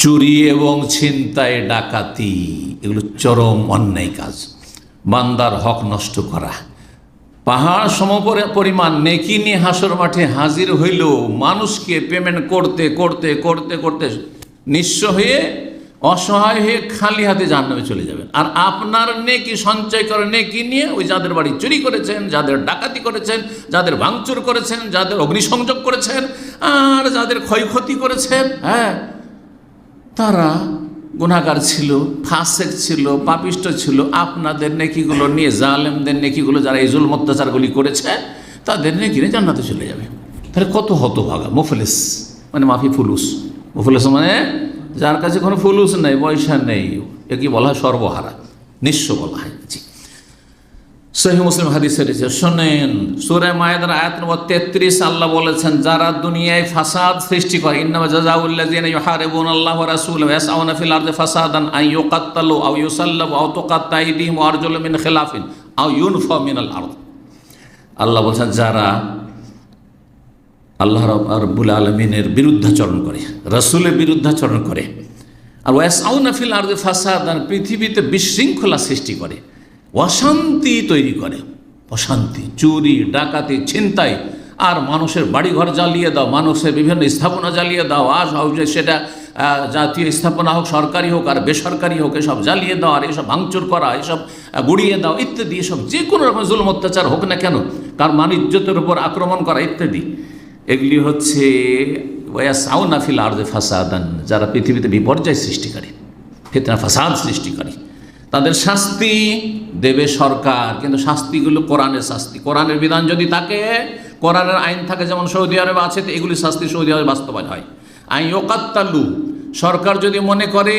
চুরি এবং ছিনতাই, ডাকাতি, এগুলো চরম অন্যায় কাজ। বান্দার হক নষ্ট করা। পাহাড় সম পরিমাণ নেকি নিয়ে হাসর মাঠে হাজির হইলেও মানুষকে পেমেন্ট করতে করতে করতে করতে নিঃস্ব হয়ে, অসহায় হয়ে খালি হাতে জাহান্নামে চলে যাবেন। আর আপনার নেকি সঞ্চয় করে নেকি নিয়ে ওই যাদের বাড়ি চুরি করেছেন, যাদের ডাকাতি করেছেন, যাদের ভাঙচুর করেছেন, যাদের অগ্নিসংযোগ করেছেন, আর যাদের ক্ষয়ক্ষতি করেছেন হ্যাঁ তারা গুণাগার ছিল, ফাঁসেক ছিল, পাপিষ্ট ছিল। আপনাদের নেকিগুলো নিয়ে, জালেমদের নেকিগুলো যারা এই জুল অত্যাচারগুলি করেছে, তাদের নেকি নিয়ে জান্নাতে চলে যাবে। তাহলে কত হতভাগা? মুফলিস মানে মাফি ফুলুস। মুফলিস মানে যার কাছে কোনো ফুলুস নেই, পয়সা নেই। একে বলা হয়? সর্বহারা। নিঃস্ব বলা হয়। জি। সহি মুসলিম হাদিসের শোনেন, সুরে মায়েদের আয়াত নম্বর তেত্রিশ, আল্লাহ বলেছেন, যারা দুনিয়ায় ফাসাদ সৃষ্টি করে, ইন্নামা জাযাউল্লাযিনা ইউহারিবুনা আল্লাহ ওয়া ইয়াসআউনা ফিল আরদি ফাসাদান আন ইউকাত্তালু আও ইউসাল্লাবু আও তুকাত্তা আইদিহিম ওয়া আরজুলুহুম মিন খিলাফিন আও ইউনফা মিনাল আরদ। আল্লাহ বলছেন, যারা আল্লাহ রব্বুল আলমিনের বিরুদ্ধাচরণ করে, রসুলের বিরুদ্ধাচরণ করে, আর ওয়াসাউনা ফিল আরদে ফাসাদ আর পৃথিবীতে বিশৃঙ্খলা সৃষ্টি করে অশান্তি তৈরি করে। অশান্তি, চুরি, ডাকাতি, ছিনতাই। আর মানুষের বাড়িঘর জ্বালিয়ে দাও, মানুষের বিভিন্ন স্থাপনা জ্বালিয়ে দাও হোক যে সেটা জাতীয় স্থাপনা হোক, সরকারি হোক আর বেসরকারি হোক, এসব জ্বালিয়ে দাও আর এসব ভাঙচুর করা, এসব গুড়িয়ে দাও ইত্যাদি, এসব যে কোনো রকম জুলম, অত্যাচার হোক না কেন, কার মানিজ্যতের উপর আক্রমণ করা ইত্যাদি। এগুলি হচ্ছে ওয়াসাউনা ফিল আরদে ফাসাদান, যারা পৃথিবীতে বিপর্যয় সৃষ্টিকারী, ফিতনা, ফাসাদ সৃষ্টিকারী। তাদের শাস্তি দেবে সরকার। কিন্তু শাস্তিগুলো কোরআনের শাস্তি। কোরআনের বিধান যদি থাকে, কোরআনের আইন থাকে, যেমন সৌদি আরবে আছে, তো এগুলি শাস্তি সৌদি আরবে বাস্তবায়ন হয়। আইন ওকাত্তাল্লু সরকার যদি মনে করে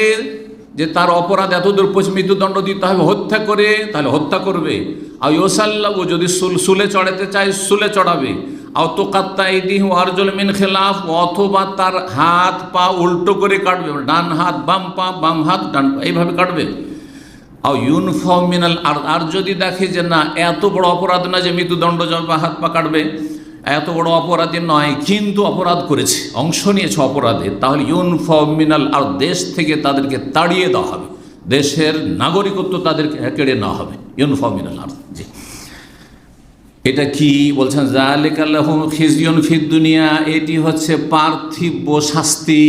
যে তার অপরাধ এতদূর পৌঁছে মৃত্যুদণ্ড দিতে হবে, হত্যা করে, তাহলে হত্যা করবে। আর ইয়োসাল্লাবু যদি সুল চড়াতে চায়, সুলে চড়াবে। আও তো কাত্তা ইদিহ আরজল মিন খেলাফ, অথবা তার হাত পা উল্টো করে কাটবে, ডান হাত, বাম পা, বাম হাত, ডান এইভাবে কাটবে। আর ইউনিফর্ম মিনাল আর আর যদি দেখে যে না, এত বড় অপরাধ না যে মৃত্যুদণ্ড বা হাত পা কাটবে, এত বড় অপরাধী নয়, কিন্তু অপরাধ করেছে, অংশ নিয়েছে অপরাধে, তাহলে ইউনিফর্ম মিনাল আর দেশ থেকে তাদেরকে তাড়িয়ে দেওয়া হবে। দেশের নাগরিকত্ব তাদেরকে কেড়ে নেওয়া হবে, ইউনিফর্ম মিনাল আর জি। এটা কি বলছেন? জালেকাল্লাহুম খিজিয়ন ফিদ দুনিয়া, এটি হচ্ছে পার্থিব শাস্তি,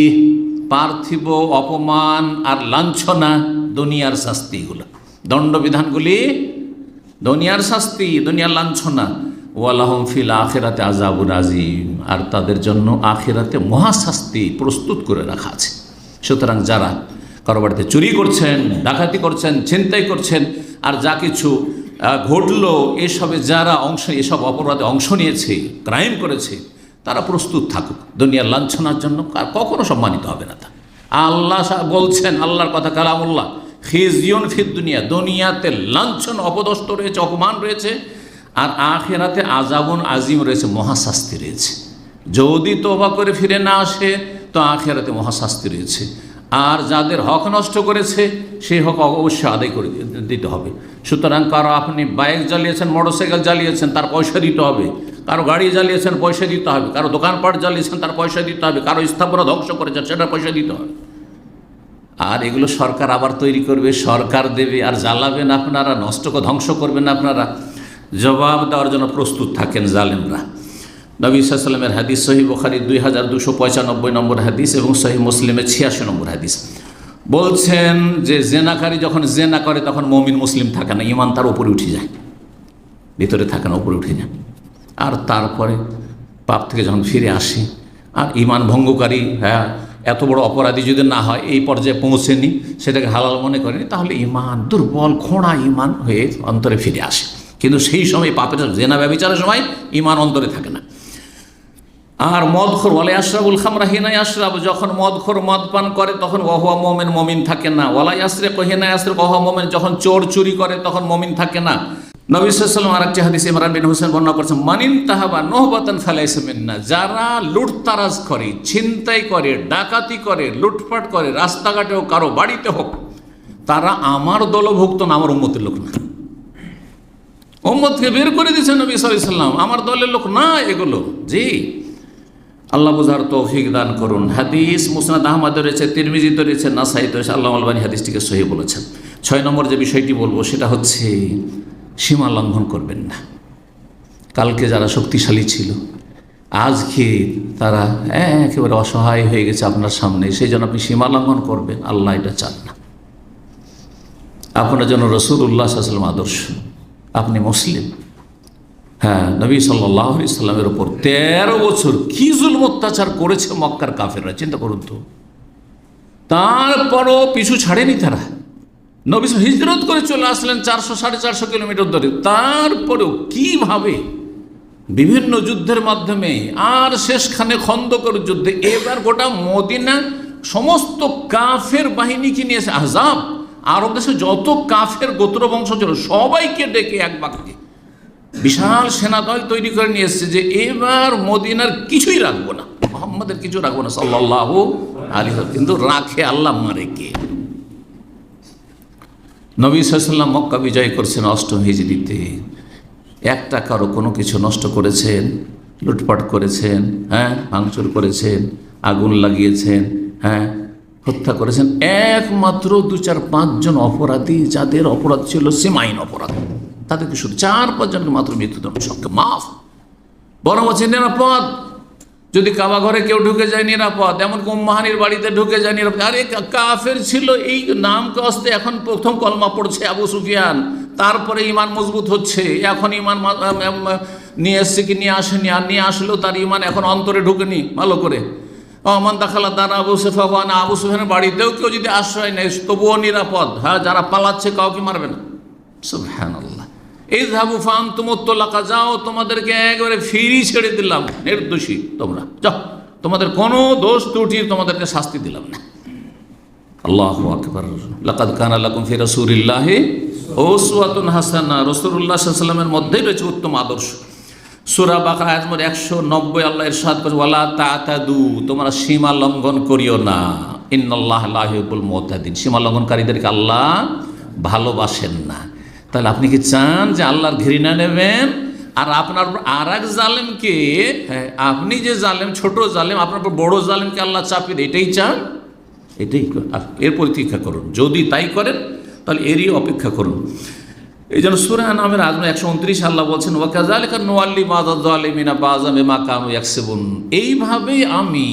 পার্থিব অপমান আর লাঞ্ছনা। দুনিয়ার শাস্তি এগুলো দণ্ডবিধানগুলি দুনিয়ার শাস্তি, দুনিয়ার লাঞ্ছনা। ওয়ালাহম ফিল আখেরাতে আজাবুর আজিম আর তাদের জন্য আখেরাতে মহাশাস্তি প্রস্তুত করে রাখা আছে। সুতরাং যারা কারও বাড়িতে চুরি করছেন, ডাকাতি করছেন, ছিনতাই করছেন, আর যা কিছু ঘটলো, এসবে যারা অংশ, এসব অপরাধে অংশ নিয়েছে, ক্রাইম করেছে, তারা প্রস্তুত থাকুক। দুনিয়ার লাঞ্ছনার জন্য কখনো সম্মানিত হবে না তা। আল্লাহ বলছেন, আল্লাহর কথা কালামুল্লাহ। খিজিয়ন ফির দুনিয়া, দুনিয়াতে লাঞ্ছন, অপদস্থ রয়েছে, অপমান রয়েছে, আর আখেরাতে আজাবন আজিম রয়েছে, মহাশাস্তি রয়েছে। যদি তোবা করে ফিরে না আসে, তো আখেরাতে মহাশাস্তি রয়েছে। আর যাদের হক নষ্ট করেছে, সেই হক অবশ্যই আদায় করে দিতে হবে। সুতরাং কারও আপনি বাইক জ্বালিয়েছেন, মোটরসাইকেল জ্বালিয়েছেন, তার পয়সা দিতে হবে। কারও গাড়ি জ্বালিয়েছেন, পয়সা দিতে হবে। কারও দোকানপাট জ্বালিয়েছেন, তার পয়সা দিতে হবে। কারও স্থাপনা ধ্বংস করেছেন সেটা পয়সা দিতে হবে। আর এগুলো সরকার আবার তৈরি করবে, সরকার দেবে, আর জ্বালাবেন আপনারা, নষ্ট ধ্বংস করবেন আপনারা। জবাব দেওয়ার জন্য প্রস্তুত থাকেন জালেমরা। নবী সাল্লামের হাদিস সহি বখারি দুই হাজার দুশো পঁচানব্বই নম্বর হাদিস এবং সহি মুসলিমের ছিয়াশি নম্বর হাদিস। বলছেন যে জেনাকারী যখন জেনা করে, তখন মমিন মুসলিম থাকে না ইমান তার উপরে উঠে যায়। ভিতরে থাকে না, উপরে উঠে যায়। আর তারপরে পাপ থেকে যখন ফিরে আসে, আর ইমান ভঙ্গকারী হ্যাঁ এত বড় অপরাধী যদি না হয়, এই পর্যায়ে পৌঁছেনি সেটাকে হালাল মনে করেনি তাহলে ইমান দুর্বল, খোঁড়া ইমান হয়ে অন্তরে ফিরে আসে। কিন্তু সেই সময় পাপের জেনা ব্যবচারের সময় ইমান অন্তরে থাকে না। আর মদখোর ওয়ালাই আশরাবুল খামরা হিনাই আশরাব যখন মদখোর মদ পান করে, তখন ওহুয়া মোমেন, মমিন থাকে না। ওয়ালাই আশ্রে হিনাই আশ্রে ওহুয়া মোমেন যখন চোর চুরি করে, তখন মমিন থাকে না। বর্ণনা করছেন, মানিন মিন্না। যারা লুটতারাজ করে, ছিনতাই করে, ডাকাতি করে, লুটপাট করে রাস্তাঘাটে হোক কারও বাড়িতে হোক, তারা আমার দলভুক্ত না, আমার উম্মতের লোক না। উম্মতকে বের করে দিয়েছেন নবী সাল্লাম আমার দলের লোক না এগুলো। জি। আল্লাহ বুঝার তৌফিক দান করুন। হাদিস মুসনাদ আহমদ রয়েছে, তিরমিজিত রয়েছে, নাসাইত রয়েছে। আল্লাহ আলবানী হাদিসটিকে সহি বলেছেন। ছয় নম্বর যে বিষয়টি বলব, সেটা হচ্ছে সীমা লঙ্ঘন করবেন না। কালকে যারা শক্তিশালী ছিল, আজকে তারা একেবারে অসহায় হয়ে গেছে আপনার সামনে, সেই জন্য আপনি সীমা লঙ্ঘন করবেন, আল্লাহ এটা চান না। আপনার জন্য রসুল উল্লাহ সাল্লাম আদর্শ। আপনি মুসলিম। হ্যাঁ নবী সাল্লাহ ইসলামের ওপর তেরো বছর কি জুলম অত্যাচার করেছে মক্কার কাফেররা, চিন্তা করুন তো। তারপরও পিছু ছাড়েনি তারা। নবী সাল্লাম হিজরত করে চলে আসলেন চারশো, সাড়ে চারশো কিলোমিটার ধরে তারপরেও কীভাবে বিভিন্ন যুদ্ধের মাধ্যমে আর শেষখানে খন্দকর যুদ্ধে, এবার গোটা মদিনা সমস্ত কাফের বাহিনীকে নিয়েছে আহজাব, আরব দেশে যত কাফের গোত্র বংশ ছিল, সবাইকে ডেকে এক বাক্যে বিশাল সেনাদল তৈরি করে নিয়ে এসছে যে এবার মদিনার কিছুই রাখব না, মোহাম্মদের কিছু রাখব না সাল্লাহ আলী কিন্তু রাখে আল্লাহ মারে কে? নবী সাল্লাম মক্কা বিজয় করছেন অষ্টম হিজড়িতে। একটা কারও কোনো কিছু নষ্ট করেছেন, লুটপাট করেছেন হ্যাঁ ভাঙচুর করেছেন, আগুন লাগিয়েছেন হ্যাঁ হত্যা করেছেন। একমাত্র দু চার পাঁচজন অপরাধী, যাদের অপরাধ ছিল সীমাহীন অপরাধ। তাদেরকে শুধু চার পাঁচজনকে মাত্র মৃত্যুদণ্ড সবকে মাফ। বরং হচ্ছে নিরাপদ। যদি কাবা ঘরে কেউ ঢুকে যায় নিরাপদ, এমন কুম্মাহানির বাড়িতে ঢুকে যায় নিরাপদ। আরে কাফের ছিল, এই নাম কস্তে এখন প্রথম কলমা পড়ছে আবু সুফিয়ান। তারপরে ইমান মজবুত হচ্ছে, এখন ইমান নিয়ে এসছে কি, নিয়ে আসেনি, আর নিয়ে আসলেও তার ইমান এখন অন্তরে ঢুকেনি, ভালো করে। অমান দেখালা তারা আবু সেফান আবু সুফিয়ানের বাড়িতেও কেউ যদি আশ্রয় নেয়, তবুও নিরাপদ। হ্যাঁ যারা পালাচ্ছে কাউকে মারবে না। সুবহান আল্লাহ এই ধাবু যাও, তোমাদেরকে একবারে দিলাম। তোমরা। যাও, তোমাদের কোনো দোষ তোমাদেরকে শাস্তি দিলাম না। আল্লাহ মধ্যেই রয়েছে উত্তম আদর্শ। সূরা আয়াত নম্বর 190 আল্লাহ ইরশাদ তোমরা সীমা লঙ্ঘন করিও না। ইউহিব্বুল মুতাদিন। সীমা লঙ্ঘনকারীদেরকে আল্লাহ ভালোবাসেন না। তাহলে আপনি কি চান যে আল্লাহর ঘৃণা নেবেন? আর আপনার আর এক জালেমকে হ্যাঁ, আপনি যে জালেম ছোট জালেম আপনার উপর বড় জালেমকে আল্লাহ চাপিয়ে দেয়, এটাই চান? এটাই এর প্রতীক্ষা করুন। যদি তাই করেন তাহলে এরই অপেক্ষা করুন। এই জন্য সুরা নামের আজমে একশো উনত্রিশ আল্লাহ বলছেন ওয়াকাজালিকা নোয়াল্লি বাজালিমিনা বাজামে মা কানু একসেবুন এইভাবেই আমি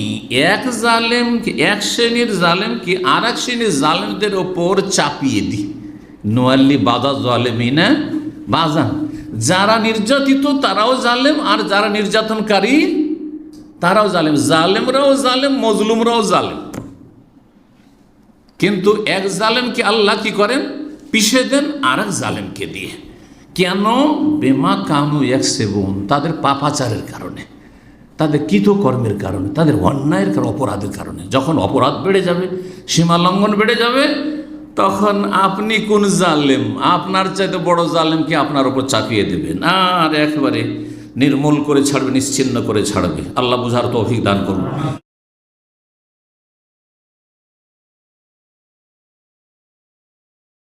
এক জালেমকে এক শ্রেণির জালেমকে আর এক শ্রেণির জালেমদের ওপর চাপিয়ে দিই। নোয়াল্লি বাদা জালেমিনা বাজান যারা নির্যাতিত, তারাও জালেম, আর যারা নির্যাতনকারী, তারাও জালেম। জালেমরাও জালেম, মজলুমরাও জালেম। কিন্তু এক জালেমকে আল্লাহ কি করেন? পিষে দেন আর এক জালেমকে দিয়ে। কেন? বেমা কানু এক সেবন, তাদের পাপাচারের কারণে, তাদের কৃতকর্মের কারণে, তাদের অন্যায়ের অপরাধের কারণে। যখন অপরাধ বেড়ে যাবে সীমা লঙ্ঘন বেড়ে যাবে তখন আপনি কোন জালেম? আপনার চাইতে বড় জালেম কি আপনার উপর চাপিয়ে দেবেন আর একেবারে নির্মূল করে ছাড়বে, নিশ্চিন্ন করে ছাড়বে। আল্লাহ বুঝার তৌফিক দান করুন।